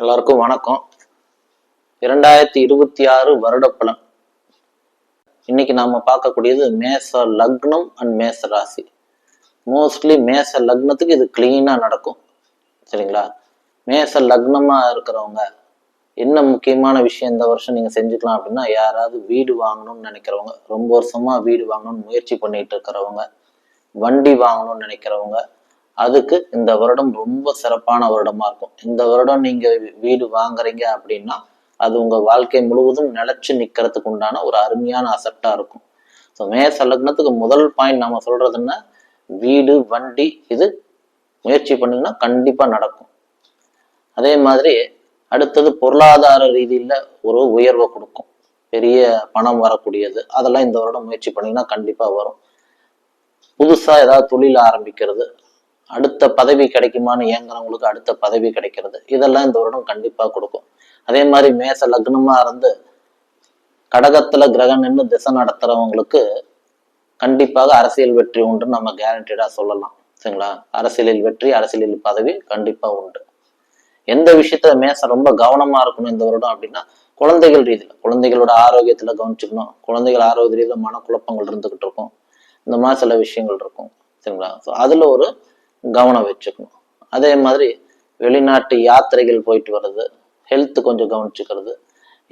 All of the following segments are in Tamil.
எல்லாருக்கும் வணக்கம். இரண்டாயிரத்தி இருபத்தி ஆறு வருடப்பலன். இன்னைக்கு நாம பார்க்கக்கூடியது மேச லக்னம் அண்ட் மேச ராசி. மோஸ்ட்லி மேச லக்னத்துக்கு இது கிளீனா நடக்கும். சரிங்களா? மேச லக்னமா இருக்கிறவங்க என்ன முக்கியமான விஷயம் இந்த வருஷம் நீங்க செஞ்சுக்கலாம் அப்படின்னா யாராவது வீடு வாங்கணும்னு நினைக்கிறவங்க ரொம்ப வருஷமா வீடு வாங்கணும்னு முயற்சி பண்ணிட்டு இருக்கிறவங்க வண்டி வாங்கணும்னு நினைக்கிறவங்க அதுக்கு இந்த வருடம் ரொம்ப சிறப்பான வருடமா இருக்கும். இந்த வருடம் நீங்க வீடு வாங்குறீங்க அப்படின்னா அது உங்க வாழ்க்கை முழுவதும் நிலைச்சு நிக்கிறதுக்கு உண்டான ஒரு அருமையான அசட்டா இருக்கும். ஸோ மேச லக்னத்துக்கு முதல் பாயிண்ட் நம்ம சொல்றதுன்னா வீடு வண்டி இது முயற்சி பண்ணீங்கன்னா கண்டிப்பா நடக்கும். அதே மாதிரி அடுத்தது பொருளாதார ரீதியில ஒரு உயர்வை கொடுக்கும். பெரிய பணம் வரக்கூடியது. அதெல்லாம் இந்த வருடம் முயற்சி பண்ணீங்கன்னா கண்டிப்பா வரும். புதுசா ஏதாவது தொழில் ஆரம்பிக்கிறது. அடுத்த பதவி கிடைக்குமான்னு ஏங்குறவங்களுக்கு அடுத்த பதவி கிடைக்கிறது. இதெல்லாம் இந்த வருடம் கண்டிப்பா கொடுக்கும். அதே மாதிரி மேச லக்னமா இருந்து கடகத்துல கிரகம் நின்று திசை நடத்துறவங்களுக்கு கண்டிப்பாக அரசியல் வெற்றி உண்டு நம்ம கேரண்டடா சொல்லலாம். சரிங்களா? அரசியலில் வெற்றி அரசியலில் பதவி கண்டிப்பா உண்டு. எந்த விஷயத்துல மேசம் ரொம்ப கவனமா இருக்கணும் இந்த வருடம் அப்படின்னா குழந்தைகள் ரீதியில. குழந்தைகளோட ஆரோக்கியத்துல கவனிச்சுக்கணும். குழந்தைகள் ஆரோக்கிய ரீதியில மனக்குழப்பங்கள் இருந்துகிட்டு இருக்கும். இந்த மாதிரி சில விஷயங்கள் இருக்கும். சரிங்களா? ஸோ அதுல ஒரு கவனம் வச்சுக்கணும். அதே மாதிரி வெளிநாட்டு யாத்திரைகள் போயிட்டு வர்றது ஹெல்த் கொஞ்சம் கவனிச்சுக்கிறது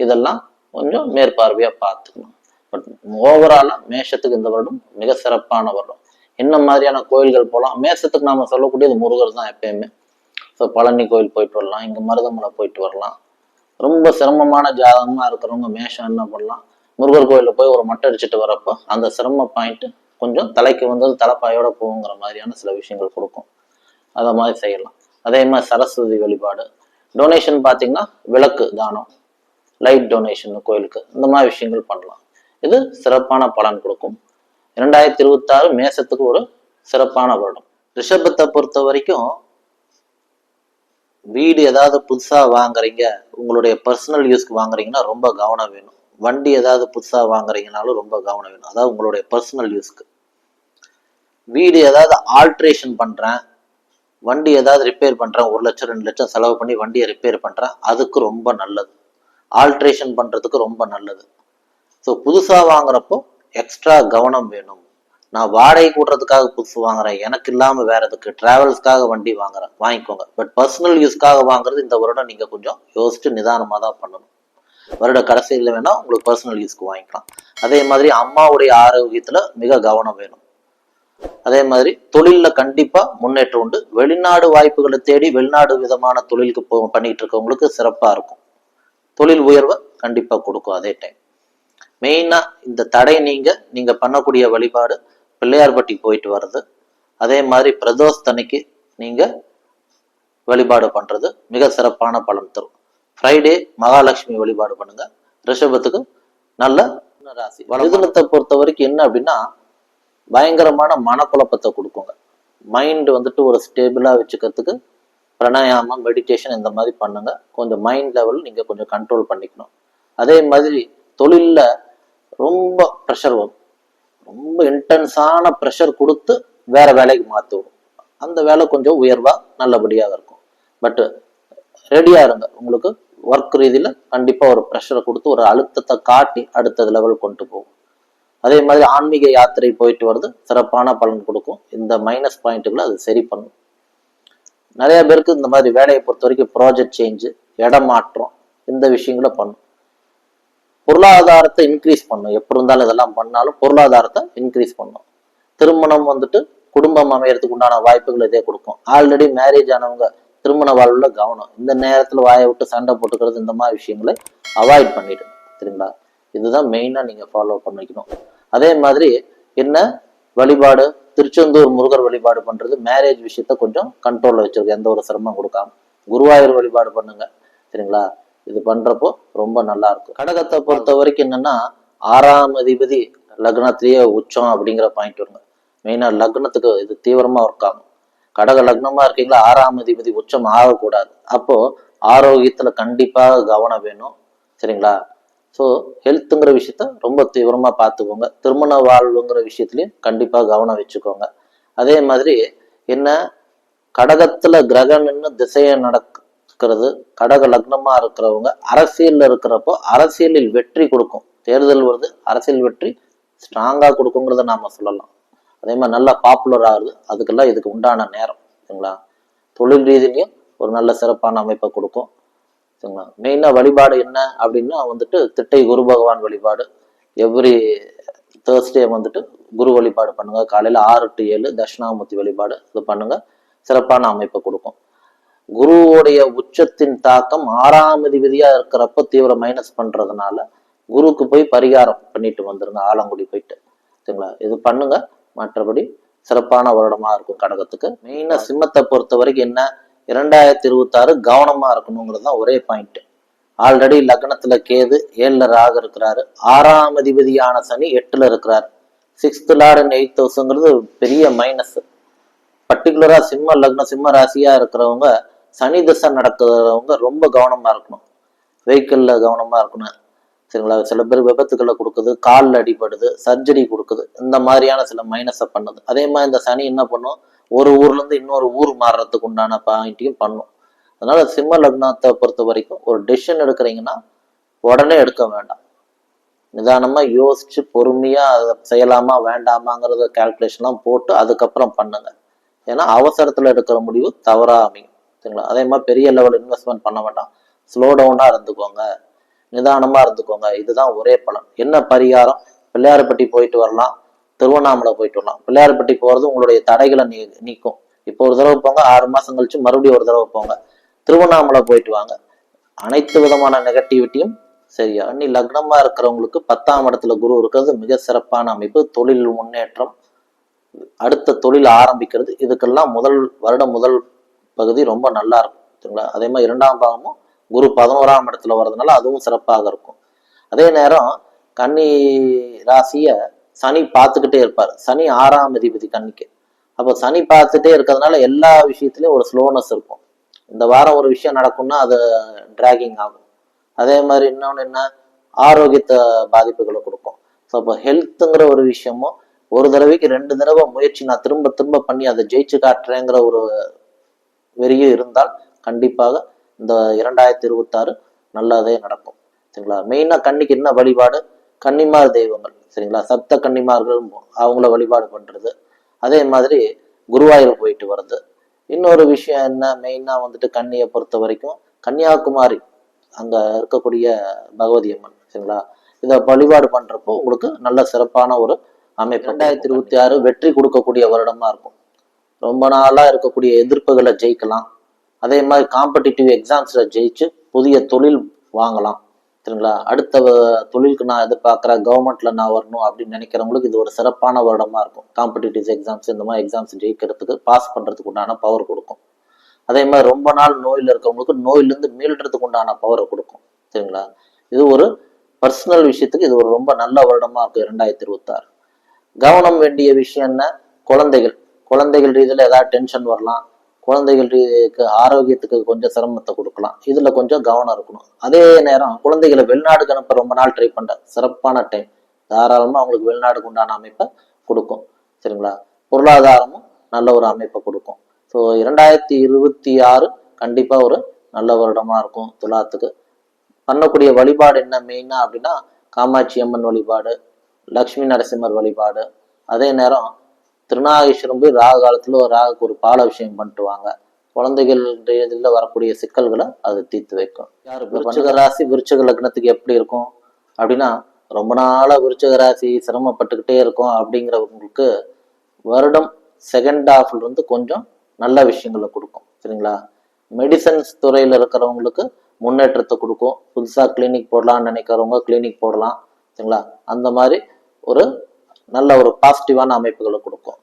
இதெல்லாம் கொஞ்சம் மேற்பார்வையாக பார்த்துக்கணும். பட் ஓவராலாக மேஷத்துக்கு இந்த வருடம் மிக சிறப்பான வருடம். என்ன மாதிரியான கோயில்கள் போகலாம் மேஷத்துக்கு நாம் சொல்லக்கூடியது முருகர் தான் எப்பயுமே. ஸோ பழனி கோயில் போயிட்டு வரலாம் இங்கே மருதமலை போயிட்டு வரலாம். ரொம்ப சிரமமான ஜாதகமாக இருக்கிறவங்க மேஷம் என்ன பண்ணலாம்? முருகர் கோயிலில் போய் ஒரு மட்டை அடிச்சுட்டு வரப்போ அந்த சிரம பாயிண்ட்டு கொஞ்சம் தலைக்கு வந்தது தலைப்பாயோட போகுங்கிற மாதிரியான சில விஷயங்கள் கொடுக்கும். அதை மாதிரி செய்யலாம். அதே மாதிரி சரஸ்வதி வழிபாடு. டொனேஷன் பார்த்தீங்கன்னா விளக்கு தானம் லைட் டொனேஷன் கோயிலுக்கு இந்த மாதிரி விஷயங்கள் பண்ணலாம். இது சிறப்பான பலன் கொடுக்கும். இரண்டாயிரத்தி இருபத்தாறு மேசத்துக்கு ஒரு சிறப்பான வருடம். ரிஷபத்தை பொறுத்த வரைக்கும் வீடு ஏதாவது புதுசா வாங்குறீங்க உங்களுடைய பர்சனல் யூஸ்க்கு வாங்குறீங்கன்னா ரொம்ப கவனம் வேணும். வண்டி ஏதாவது புதுசா வாங்குறீங்கனாலும் ரொம்ப கவனம் வேணும். அதாவது உங்களுடைய பர்சனல் யூஸ்க்கு வீடு ஏதாவது ஆல்ட்ரேஷன் பண்றேன் வண்டி ஏதாவது ரிப்பேர் பண்றேன் ஒரு லட்சம் ரெண்டு லட்சம் செலவு பண்ணி வண்டியை ரிப்பேர் பண்ணுறேன் அதுக்கு ரொம்ப நல்லது. ஆல்ட்ரேஷன் பண்றதுக்கு ரொம்ப நல்லது. ஸோ புதுசாக வாங்குறப்போ எக்ஸ்ட்ரா கவனம் வேணும். நான் வாடகை கூட்டுறதுக்காக புதுசு வாங்குறேன் எனக்கு இல்லாமல் வேற எதுக்கு? டிராவல்ஸ்க்காக வண்டி வாங்குறேன் வாங்கிக்கோங்க. பட் பர்சனல் யூஸ்க்காக வாங்குறது இந்த வருடம் நீங்கள் கொஞ்சம் யோசிச்சு நிதானமாக தான் பண்ணணும். வருட கடைசியில் வேணால் உங்களுக்கு பர்சனல் யூஸ்க்கு வாங்கிக்கலாம். அதே மாதிரி அம்மாவுடைய ஆரோக்கியத்துல மிக கவனம் வேணும். அதே மாதிரி தொழில்ல கண்டிப்பா முன்னேற்றம் உண்டு. வெளிநாடு வாய்ப்புகளை தேடி வெளிநாடு விதமான தொழிலுக்கு போ பண்ணிட்டு இருக்கவங்களுக்கு சிறப்பா இருக்கும். தொழில் உயர்வை கண்டிப்பா கொடுக்கும் அதே டைம் மெயினா இந்த தடை நீங்க நீங்க பண்ணக்கூடிய வழிபாடு பிள்ளையார்பட்டி போயிட்டு வர்றது. அதே மாதிரி பிரதோஷத்தன்னைக்கு நீங்க வழிபாடு பண்றது மிக சிறப்பான பலன் தரும். ஃப்ரைடே மகாலட்சுமி வழிபாடு பண்ணுங்க. ரிஷபத்துக்கு நல்ல ராசி. மிதுனத்தை பொறுத்த வரைக்கும் என்ன அப்படின்னா பயங்கரமான மனக்குழப்பத்தை கொடுக்குங்க. மைண்ட் வந்துட்டு ஒரு ஸ்டேபிளா வச்சுக்கிறதுக்கு பிராணாயாமம் மெடிடேஷன் இந்த மாதிரி பண்ணுங்க. கொஞ்சம் மைண்ட் லெவல் நீங்க கொஞ்சம் கண்ட்ரோல் பண்ணிக்கணும். அதே மாதிரி தொழில்ல ரொம்ப ப்ரெஷர் வரும். ரொம்ப இன்டென்ஸான ப்ரெஷர் கொடுத்து வேற வேலைக்கு மாற்றி விடும். அந்த வேலை கொஞ்சம் உயர்வா நல்லபடியாக இருக்கும். பட் ரெடியாக இருங்க. உங்களுக்கு ஒர்க் ரீதியில கண்டிப்பா ஒரு ப்ரெஷரை கொடுத்து ஒரு அழுத்தத்தை காட்டி அடுத்த லெவல் கொண்டு போகும். அதே மாதிரி ஆன்மீக யாத்திரை போயிட்டு வருது சிறப்பான பலன் கொடுக்கும். இந்த மைனஸ் பாயிண்ட்டுகளை அது சரி பண்ணும். நிறைய பேருக்கு இந்த மாதிரி வேலையை பொறுத்த வரைக்கும் ப்ராஜெக்ட் சேஞ்சு இடம் மாற்றம் இந்த விஷயங்களை பண்ணும். பொருளாதாரத்தை இன்க்ரீஸ் பண்ணும். எப்படி இருந்தாலும் இதெல்லாம் பண்ணாலும் பொருளாதாரத்தை இன்க்ரீஸ் பண்ணும். திருமணம் வந்துட்டு குடும்பம் அமையறதுக்கு உண்டான வாய்ப்புகள் இதே கொடுக்கும். ஆல்ரெடி மேரேஜ் ஆனவங்க திருமண வாழ்வுல கவனம். இந்த நேரத்துல வாயை விட்டு சண்டை போட்டுக்கிறது இந்த மாதிரி விஷயங்களை அவாய்ட் பண்ணிடுங்க சரிங்களா? இதுதான் மெயினாக நீங்க ஃபாலோ பண்ணிக்கணும் அதே மாதிரி என்ன வழிபாடு திருச்செந்தூர் முருகர் வழிபாடு பண்றது மேரேஜ் விஷயத்த கொஞ்சம் கண்ட்ரோல்ல வச்சிருக்கு எந்த ஒரு சிரமம் கொடுக்காம. குருவாயூர் வழிபாடு பண்ணுங்க. சரிங்களா? இது பண்றப்போ ரொம்ப நல்லா இருக்கும். கடகத்தை பொறுத்த வரைக்கும் என்னன்னா ஆறாம் அதிபதி லக்னத்திலேயே உச்சம் அப்படிங்கிற பாயிண்ட் வருங்க. மெயினா லக்னத்துக்கு இது தீவிரமா ஒர்க் ஆகும். கடக லக்னமா இருக்கீங்களா? ஆறாம் அதிபதி உச்சம் ஆகக்கூடாது. அப்போ ஆரோக்கியத்துல கண்டிப்பாக கவனம் வேணும். சரிங்களா? ஸோ ஹெல்த்துங்கிற விஷயத்த ரொம்ப தீவிரமா பார்த்துக்கோங்க. திருமண வாழ்வுங்கிற விஷயத்துலையும் கண்டிப்பாக கவனம் வச்சுக்கோங்க. அதே மாதிரி என்ன? கடகத்துல கிரகணம்னு திசையை நடக்கிறது கடக லக்னமா இருக்கிறவங்க அரசியலில் இருக்கிறப்போ அரசியலில் வெற்றி கொடுக்கும். தேர்தல் வருது அரசியல் வெற்றி ஸ்ட்ராங்கா கொடுக்குங்கிறத நாம சொல்லலாம். அதே மாதிரி நல்லா பாப்புலர் ஆகுது அதுக்கெல்லாம் இதுக்கு உண்டான நேரம் சரிங்களா? தொழில் ரீதியிலையும் ஒரு நல்ல சிறப்பான அமைப்பை கொடுக்கும். சரிங்களா? மெயினாக வழிபாடு என்ன அப்படின்னா வந்துட்டு திட்டை குரு பகவான் வழிபாடு. எவ்ரி தேர்ஸ்டே வந்துட்டு குரு வழிபாடு பண்ணுங்க. காலையில் ஆறு டு ஏழு தட்சிணாமூர்த்தி வழிபாடு இது பண்ணுங்க. சிறப்பான அமைப்பை கொடுக்கும். குருவுடைய உச்சத்தின் தாக்கம் ஆறாம் விதியாக இருக்கிறப்ப தீவிர மைனஸ் பண்றதுனால குருக்கு போய் பரிகாரம் பண்ணிட்டு வந்துருங்க. ஆலங்குடி போயிட்டு. சரிங்களா? இது பண்ணுங்க. மற்றபடி சிறப்பான வருடமா இருக்கும் கடகத்துக்கு. மெயினா சிம்மத்தை பொறுத்த வரைக்கும் என்ன? இரண்டாயிரத்தி இருபத்தாறு கவனமா இருக்கணுங்கிறது தான் ஒரே பாயிண்ட் ஆல்ரெடி லக்னத்துல கேது ஏழுல ராக இருக்கிறாரு. ஆறாம் அதிபதியான சனி எட்டுல இருக்கிறார். சிக்ஸ்த் லார்ட் அண்ட் எயித் ஹவுஸ்ங்கிறது பெரிய மைனஸ் பர்டிகுலரா சிம்ம லக்னம் சிம்ம ராசியா இருக்கிறவங்க சனி திசை நடக்கிறவங்க ரொம்ப கவனமா இருக்கணும். வெஹிக்கிளில் கவனமாக இருக்கணும். சரிங்களா? சில பேர் விபத்துக்களை கொடுக்குது காலில் அடிபடுது சர்ஜரி கொடுக்குது. இந்த மாதிரியான சில மைனஸை பண்ணுது. அதே மாதிரி இந்த சனி என்ன பண்ணும்? ஒரு ஊர்லேருந்து இன்னொரு ஊர் மாறுறதுக்கு உண்டான பாயிண்ட்டையும் பண்ணும். அதனால சிம்ம லக்னத்தை பொறுத்த வரைக்கும் ஒரு டெசிஷன் எடுக்கிறீங்கன்னா உடனே எடுக்க வேண்டாம். நிதானமாக யோசிச்சு பொறுமையாக அதை செய்யலாமா வேண்டாமாங்கிறத கால்குலேஷன்லாம் போட்டு அதுக்கப்புறம் பண்ணுங்க. ஏன்னா அவசரத்தில் எடுக்கிற முடிவு தவறாக அமையும். சரிங்களா? அதே மாதிரி பெரிய லெவல் இன்வெஸ்ட்மெண்ட் பண்ண வேண்டாம். ஸ்லோ டவுனாக இருந்துக்கோங்க. நிதானமா இருந்துக்கோங்க. இதுதான் ஒரே பலன். என்ன பரிகாரம்? பிள்ளையார்பட்டி போயிட்டு வரலாம். திருவண்ணாமலை போயிட்டு வரலாம். பிள்ளையார்பட்டி போறது உங்களுடைய தடைகளை நீ நீக்கும். இப்போ ஒரு தடவை போங்க ஆறு மாசம் கழிச்சு மறுபடியும் ஒரு தடவை போங்க. திருவண்ணாமலை போயிட்டு வாங்க. அனைத்து விதமான நெகட்டிவிட்டியும் சரியா. நீ லக்னமா இருக்கிறவங்களுக்கு பத்தாம் இடத்துல குரு இருக்கிறது மிக சிறப்பான அமைப்பு. தொழில் முன்னேற்றம். அடுத்த தொழில் ஆரம்பிக்கிறது. இதுக்கெல்லாம் முதல் வருடம் முதல் பகுதி ரொம்ப நல்லா இருக்கும். அதே மாதிரி இரண்டாம் பாகமும் குரு பதினோராம் இடத்துல வர்றதுனால அதுவும் சிறப்பாக இருக்கும். அதே நேரம் கன்னி ராசியை சனி பார்த்துக்கிட்டே இருப்பார். சனி ஆறாம் அதிபதி கன்னிக்கு. அப்போ சனி பார்த்துட்டே இருக்கிறதுனால எல்லா விஷயத்துலையும் ஒரு ஸ்லோனஸ் இருக்கும். இந்த வாரம் ஒரு விஷயம் நடக்கும்னா அது டிராகிங் ஆகும். அதே மாதிரி இன்னொன்று என்ன? ஆரோக்கியத்தை பாதிப்புகளை கொடுக்கும். ஸோ அப்போ ஹெல்த்துங்கிற ஒரு விஷயமும் ஒரு தடவைக்கு ரெண்டு தடவை முயற்சி நான் திரும்ப திரும்ப பண்ணி அதை ஜெயிச்சு காட்டுறேங்கிற ஒரு வெறியும் இருந்தால் கண்டிப்பாக இந்த இரண்டாயிரத்தி இருபத்தாறு நல்லதே நடக்கும். சரிங்களா? மெயினாக கன்னிக்கு என்ன வழிபாடு? கன்னிமார் தெய்வங்கள். சரிங்களா? சப்த கன்னிமார்கள் அவங்கள வழிபாடு பண்றது. அதே மாதிரி குருவாயூர் போயிட்டு வர்றது. இன்னொரு விஷயம் என்ன? மெயினாக வந்துட்டு கன்னியை பொறுத்த வரைக்கும் கன்னியாகுமரி அங்க இருக்கக்கூடிய பகவதி அம்மன். சரிங்களா? இதை வழிபாடு பண்றப்போ உங்களுக்கு நல்ல சிறப்பான ஒரு அமைப்பு. ரெண்டாயிரத்தி இருபத்தி ஆறு வெற்றி கொடுக்கக்கூடிய வருடமா இருக்கும். ரொம்ப நாளா இருக்கக்கூடிய எதிர்ப்புகளை ஜெயிக்கலாம். அதே மாதிரி காம்படிட்டிவ் எக்ஸாம்ஸில் ஜெயிச்சு புதிய தொழில் வாங்கலாம். சரிங்களா? அடுத்த தொழிலுக்கு நான் எதிர்பார்க்குறேன் கவர்மெண்ட்ல நான் வரணும் அப்படின்னு நினைக்கிறவங்களுக்கு இது ஒரு சிறப்பான வருடமா இருக்கும். காம்படிட்டிவ் எக்ஸாம்ஸ் இந்த மாதிரி எக்ஸாம்ஸ் ஜெயிக்கிறதுக்கு பாஸ் பண்ணுறதுக்கு உண்டான பவர் கொடுக்கும். அதே மாதிரி ரொம்ப நாள் நோயில் இருக்கவங்களுக்கு நோயிலிருந்து மீள்றதுக்கு உண்டான பவரை கொடுக்கும். சரிங்களா? இது ஒரு பர்சனல் விஷயத்துக்கு இது ஒரு ரொம்ப நல்ல வருடமா இருக்கும் இரண்டாயிரத்தி இருபத்தாறு. கவனம் வேண்டிய விஷயம் என்ன? குழந்தைகள். குழந்தைகள் ரீதியில் ஏதாவது டென்ஷன் வரலாம். குழந்தைகளுக்கு ஆரோக்கியத்துக்கு கொஞ்சம் சிரமத்தை கொடுக்கலாம். இதுல கொஞ்சம் கவனம் இருக்கணும். அதே நேரம் குழந்தைகளை வெளிநாடுக்கு அனுப்ப ரொம்ப நாள் ட்ரை பண்ற சிறப்பான டைம் தாராளமா அவங்களுக்கு வெளிநாடுக்கு உண்டான அமைப்பை கொடுக்கும். சரிங்களா? பொருளாதாரமும் நல்ல ஒரு அமைப்பை கொடுக்கும். ஸோ இரண்டாயிரத்தி இருபத்தி ஆறு கண்டிப்பா ஒரு நல்ல வருடமா இருக்கும் துலாத்துக்கு. பண்ணக்கூடிய வழிபாடு என்ன மெயினா அப்படின்னா காமாட்சி அம்மன் வழிபாடு லக்ஷ்மி நரசிம்மர் வழிபாடு. அதே நேரம் திருநாகேஸ்வரம் போய் ராகு காலத்துல ஒரு ராகுக்கு ஒரு பால விஷயம் பண்ணிட்டு வாங்க. குழந்தைகள் இதில் வரக்கூடிய சிக்கல்களை அது தீர்த்து வைக்கும் யார் விருச்சிக ராசி விருச்சிக லக்னத்துக்கு எப்படி இருக்கும்? அப்படின்னா ரொம்ப நாளா விருச்சிக ராசி சிரமப்பட்டுக்கிட்டே இருக்கும் அப்படிங்கிறவங்களுக்கு வருடம் செகண்ட் ஹாஃப்ல இருந்து கொஞ்சம் நல்ல விஷயங்களை கொடுக்கும். சரிங்களா? மெடிசன்ஸ் துறையில இருக்கிறவங்களுக்கு முன்னேற்றத்தை கொடுக்கும். புதுசா கிளினிக் போடலாம்னு நினைக்கிறவங்க கிளினிக் போடலாம். சரிங்களா? அந்த மாதிரி ஒரு நல்ல ஒரு பாசிட்டிவான அமைப்புகளை கொடுக்கும்.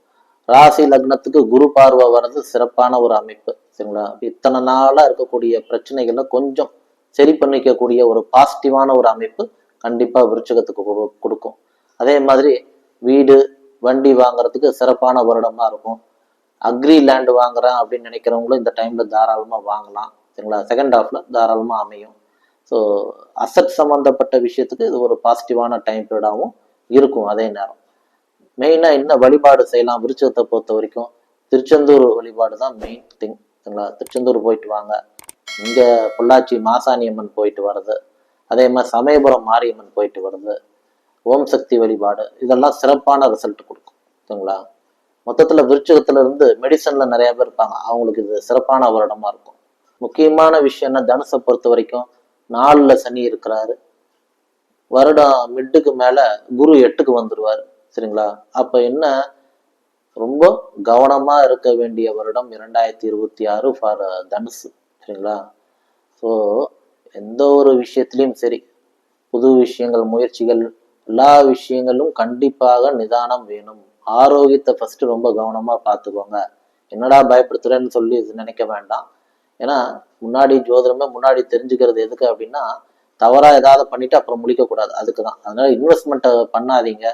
ராசி லக்னத்துக்கு குரு பார்வை வர்றது சிறப்பான ஒரு அமைப்பு சரிங்களா? இத்தனை நாளாக இருக்கக்கூடிய பிரச்சனைகளை கொஞ்சம் சரி பண்ணிக்கக்கூடிய ஒரு பாசிட்டிவான ஒரு அமைப்பு கண்டிப்பாக விருச்சகத்துக்கு கொடு- கொடுக்கும். அதே மாதிரி வீடு வண்டி வாங்குறதுக்கு சிறப்பான வருடமாக இருக்கும். அக்ரி லேண்ட் வாங்குறேன் அப்படின்னு நினைக்கிறவங்களும் இந்த டைம்ல தாராளமாக வாங்கலாம் சரிங்களா? செகண்ட் ஹாஃப்ல தாராளமாக அமையும். ஸோ அசட் சம்மந்தப்பட்ட விஷயத்துக்கு இது ஒரு பாசிட்டிவான டைம் பீரியடாகவும் இருக்கும் அதே நேரம். மெயினா என்ன வழிபாடு செய்யலாம்? விருச்சத்தை பொறுத்த வரைக்கும் திருச்செந்தூர் வழிபாடு தான் மெயின் திங் சரிங்களா? திருச்செந்தூர் போயிட்டு வாங்க. இங்க பொள்ளாச்சி மாசாணி அம்மன் போயிட்டு வர்றது. அதே மாதிரி சமயபுரம் மாரியம்மன் போயிட்டு வருது ஓம் சக்தி வழிபாடு. இதெல்லாம் சிறப்பான ரிசல்ட் கொடுக்கும். சரிங்களா? மொத்தத்துல விருச்சகத்துல இருந்து மெடிசன்ல நிறைய பேர் இருப்பாங்க. அவங்களுக்கு இது சிறப்பான வருடமா இருக்கும். முக்கியமான விஷயம் என்ன? தனுசை பொறுத்த வரைக்கும் நாலுல சனி இருக்கிறாரு. வருடம் மிட்டுக்கு மேல குரு எட்டுக்கு வந்துருவாரு. சரிங்களா அப்ப என்ன? ரொம்ப கவனமா இருக்க வேண்டிய வருடம் இரண்டாயிரத்தி இருபத்தி ஆறு ஃபார் தனுசு சரிங்களா? ஸோ எந்த ஒரு விஷயத்திலையும் சரி புது விஷயங்கள் முயற்சிகள் எல்லா விஷயங்களும் கண்டிப்பாக நிதானம் வேணும். ஆரோக்கியத்தை ஃபர்ஸ்ட் ரொம்ப கவனமா பார்த்துக்கோங்க. என்னடா பயப்படுத்துறேன்னு சொல்லி இது நினைக்க வேண்டாம். ஏன்னா முன்னாடி ஜோதிடமே முன்னாடி தெரிஞ்சுக்கிறது எதுக்கு அப்படின்னா தவறாக ஏதாவது பண்ணிட்டு அப்புறம் முடிக்கக்கூடாது அதுக்கு தான் அதனால இன்வெஸ்ட்மெண்ட்டை பண்ணாதீங்க.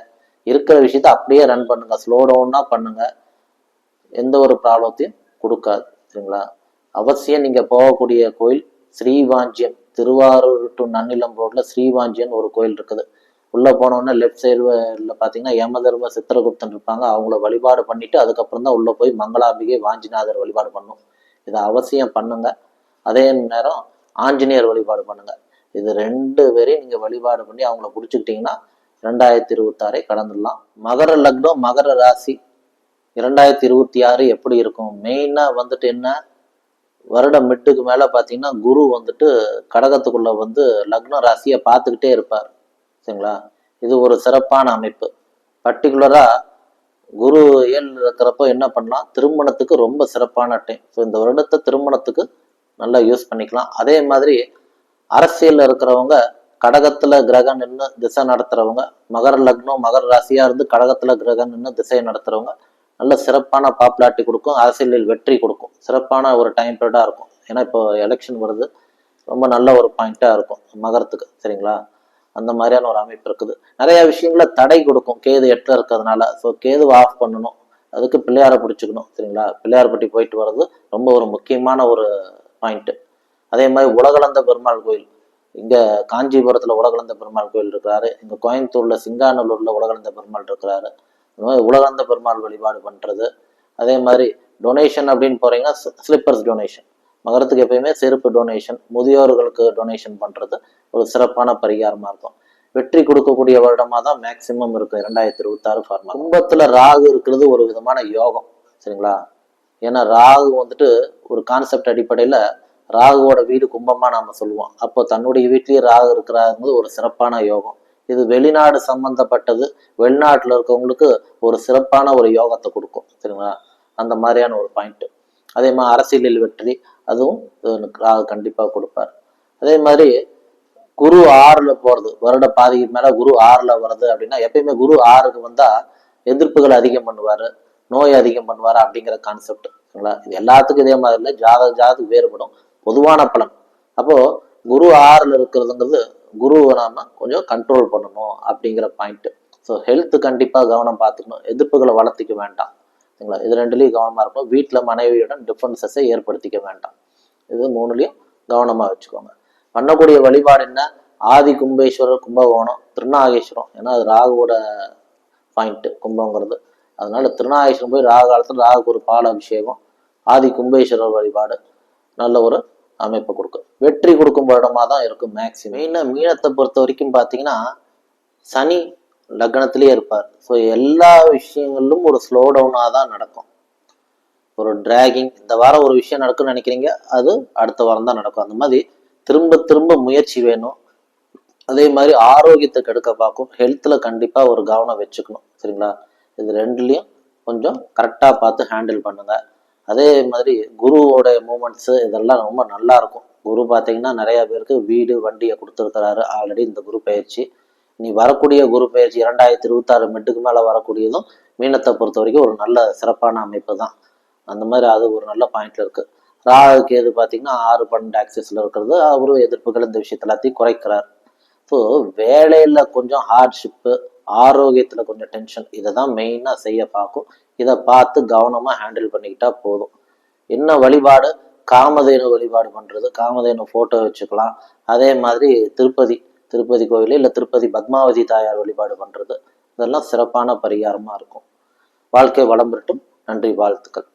இருக்கிற விஷயத்த அப்படியே ரன் பண்ணுங்க. ஸ்லோ டவுனாக பண்ணுங்க. எந்த ஒரு ப்ராப்ளத்தையும் கொடுக்காது. சரிங்களா? அவசியம் நீங்கள் போகக்கூடிய கோயில் ஸ்ரீவாஞ்சியம் திருவாரூர் டு நன்னிலம் ரோட்டில் ஸ்ரீவாஞ்சியம் ஒரு கோயில் இருக்குது. உள்ளே போனோடனே லெஃப்ட் சைடில் பார்த்தீங்கன்னா யமதர்ம சித்திரகுப்தன் இருப்பாங்க. அவங்கள வழிபாடு பண்ணிவிட்டு அதுக்கப்புறம் தான் உள்ளே போய் மங்களாம்பிகை வாஞ்சிநாதர் வழிபாடு பண்ணும். இதை அவசியம் பண்ணுங்க. அதே நேரம் ஆஞ்சநேயர் வழிபாடு பண்ணுங்க. இது ரெண்டு பேரையும் நீங்கள் வழிபாடு பண்ணி அவங்கள பிடிச்சிக்கிட்டிங்கன்னா ரெண்டாயிரத்தி இருபத்தாறை கடந்துடலாம். மகர லக்னம் மகர ராசி இரண்டாயிரத்தி இருபத்தி ஆறு எப்படி இருக்கும்? மெயினாக வந்துட்டு என்ன? வருடம் மிட்டுக்கு மேலே பார்த்தீங்கன்னா குரு வந்துட்டு கடகத்துக்குள்ளே வந்து லக்ன ராசியை பார்த்துக்கிட்டே இருப்பார். சரிங்களா? இது ஒரு சிறப்பான அமைப்பு. பர்டிகுலராக குரு ஏழு இருக்கிறப்போ என்ன பண்ணலாம்? திருமணத்துக்கு ரொம்ப சிறப்பான டைம் ஸோ இந்த வருடத்தை திருமணத்துக்கு நல்லா யூஸ் பண்ணிக்கலாம். அதே மாதிரி அரசியலில் இருக்கிறவங்க கடகத்துல கிரகம் நின்று திசை நடத்துறவங்க மகர லக்னம் மகர ராசியா இருந்து கடகத்துல கிரகம் நின்று திசையை நடத்துறவங்க நல்ல சிறப்பான பாப்புலாரிட்டி கொடுக்கும் அரசியலில் வெற்றி கொடுக்கும். சிறப்பான ஒரு டைம் பீரியடா இருக்கும். ஏன்னா இப்போ எலெக்ஷன் வருது. ரொம்ப நல்ல ஒரு பாயிண்ட்டாக இருக்கும் மகரத்துக்கு. சரிங்களா? அந்த மாதிரியான ஒரு அமைப்பு இருக்குது. நிறைய விஷயங்கள தடை கொடுக்கும். கேது எட்டில் இருக்கிறதுனால. ஸோ கேது ஆஃப் பண்ணணும். அதுக்கு பிள்ளையாரை பிடிச்சிக்கணும். சரிங்களா? பிள்ளையார்பட்டி போயிட்டு வர்றது ரொம்ப ஒரு முக்கியமான ஒரு பாயிண்ட்டு அதே மாதிரி உலகளந்த பெருமாள் கோயில். இங்க காஞ்சிபுரத்துல உலகளந்த பெருமாள் கோயில் இருக்கிறாரு. இங்கே கோயம்புத்தூர்ல சிங்காநல்லூரில் உலகளந்த பெருமாள் இருக்கிறாரு. இந்த மாதிரி உலகளந்த பெருமாள் வழிபாடு பண்றது. அதே மாதிரி டொனேஷன் அப்படின்னு போறீங்கன்னா ஸ்லிப்பர்ஸ் டொனேஷன் மகரத்துக்கு எப்பயுமே செருப்பு டொனேஷன் முதியோர்களுக்கு டொனேஷன் பண்றது ஒரு சிறப்பான பரிகாரமா இருக்கும். வெற்றி கொடுக்கக்கூடிய வருடமாக தான் மேக்சிமம் இருக்கும் இரண்டாயிரத்தி இருபத்தாறு ஃபார்மா கும்பத்தில் ராகு இருக்கிறது ஒரு விதமான யோகம். சரிங்களா? ஏன்னா ராகு வந்துட்டு ஒரு கான்செப்ட் அடிப்படையில ராகுவோட வீடு கும்பமா நாம சொல்லுவோம். அப்போ தன்னுடைய வீட்லயே ராகு இருக்கிறாங்கிறது ஒரு சிறப்பான யோகம். இது வெளிநாடு சம்பந்தப்பட்டது வெளிநாட்டுல இருக்கவங்களுக்கு ஒரு சிறப்பான ஒரு யோகத்தை கொடுக்கும் சரிங்களா? அந்த மாதிரியான ஒரு பாயிண்ட் அதே மாதிரி அரசியலில் வெற்றி அதுவும் ராகு கண்டிப்பா கொடுப்பார். அதே மாதிரி குரு ஆறுல போறது வருட பாதிக்கு மேல குரு ஆறுல வருது அப்படின்னா எப்பயுமே குரு ஆறுக்கு வந்தா எதிர்ப்புகள் அதிகம் பண்ணுவாரு நோய் அதிகம் பண்ணுவாரு அப்படிங்கிற கான்செப்ட் சரிங்களா? இது எல்லாத்துக்கும் இதே மாதிரி இல்லை ஜாதக ஜாதத்துக்கு வேறுபடும். பொதுவான பலன். அப்போ குரு ஆறுல இருக்கிறதுங்கிறது குருவை நாம கொஞ்சம் கண்ட்ரோல் பண்ணணும் அப்படிங்கிற பாயிண்ட் ஸோ ஹெல்த் கண்டிப்பாக கவனம் பார்த்துக்கணும் எதிர்ப்புகளை வளர்த்திக்க வேண்டாம். சரிங்களா? இது ரெண்டுலேயும் கவனமாக இருக்கணும். வீட்டில் மனைவியுடன் டிஃபரன்சஸை ஏற்படுத்திக்க வேண்டாம். இது மூணுலேயும் கவனமாக வச்சுக்கோங்க. பண்ணக்கூடிய வழிபாடு என்ன? ஆதி கும்பேஸ்வரர் கும்பகோணம் திருநாகேஸ்வரம். ஏன்னா அது ராகுவோட பாயிண்ட்டு கும்பங்கிறது அதனால திருநாகேஸ்வரம் போய் ராகு காலத்தில் ராகுக்கு ஒரு பால அபிஷேகம் ஆதி கும்பேஸ்வரர் வழிபாடு. நல்ல ஒரு அமைப்பை கொடுக்கும். வெற்றி கொடுக்கும் வருடமா தான் இருக்கும் மேக்சிமம் மெயினாக மீனத்தை பொறுத்த வரைக்கும் பார்த்தீங்கன்னா சனி லக்னத்திலேயே இருப்பார். ஸோ எல்லா விஷயங்களிலும் ஒரு ஸ்லோ டவுனாக தான் நடக்கும். ஒரு டிராகிங் இந்த வாரம் ஒரு விஷயம் நடக்கும்னு நினைக்கிறீங்க அது அடுத்த வாரம் தான் நடக்கும். அந்த மாதிரி திரும்ப திரும்ப முயற்சி வேணும். அதே மாதிரி ஆரோக்கியத்தை கெடுக்க பார்க்கும். ஹெல்த்தில் கண்டிப்பாக ஒரு கவனம் வச்சுக்கணும். சரிங்களா? இது ரெண்டுலேயும் கொஞ்சம் கரெக்டாக பார்த்து ஹேண்டில் பண்ணுங்கள் அதே மாதிரி குருவோட மூமெண்ட்ஸு இதெல்லாம் ரொம்ப நல்லா இருக்கும். குரு பார்த்தீங்கன்னா நிறைய பேருக்கு வீடு வண்டியை கொடுத்துருக்கிறாரு. ஆல்ரெடி இந்த குரு பயிற்சி. நீ வரக்கூடிய குரு பயிற்சி இரண்டாயிரத்தி இருபத்தாறு மெட்டுக்கு மேலே வரக்கூடியதும் மீனத்தை பொறுத்த வரைக்கும் ஒரு நல்ல சிறப்பான அமைப்பு தான். அந்த மாதிரி அது ஒரு நல்ல பாயிண்ட்ல இருக்கு. ராகுக்கு எது பார்த்தீங்கன்னா ஆறு பன்னெண்டு ஆக்சிஸ்ல இருக்கிறது. அவரும் எதிர்ப்புகள் இந்த விஷயத்த எல்லாத்தையும் குறைக்கிறார். ஸோ வேலையில் கொஞ்சம் ஹார்ட்ஷிப்பு ஆரோக்கியத்துல கொஞ்சம் டென்ஷன் இதை தான் மெயினாக செய்ய பார்க்கும். இதை பார்த்து கவனமா ஹேண்டில் பண்ணிக்கிட்டா போதும். என்ன வழிபாடு? காமதேனு வழிபாடு பண்றது. காமதேனு போட்டோ வச்சுக்கலாம். அதே மாதிரி திருப்பதி திருப்பதி கோயில் இல்லை திருப்பதி பத்மாவதி தாயார் வழிபாடு பண்றது. இதெல்லாம் சிறப்பான பரிகாரமா இருக்கும். வாழ்க்கை வளம் பெறட்டும் நன்றி வாழ்த்துக்கள்.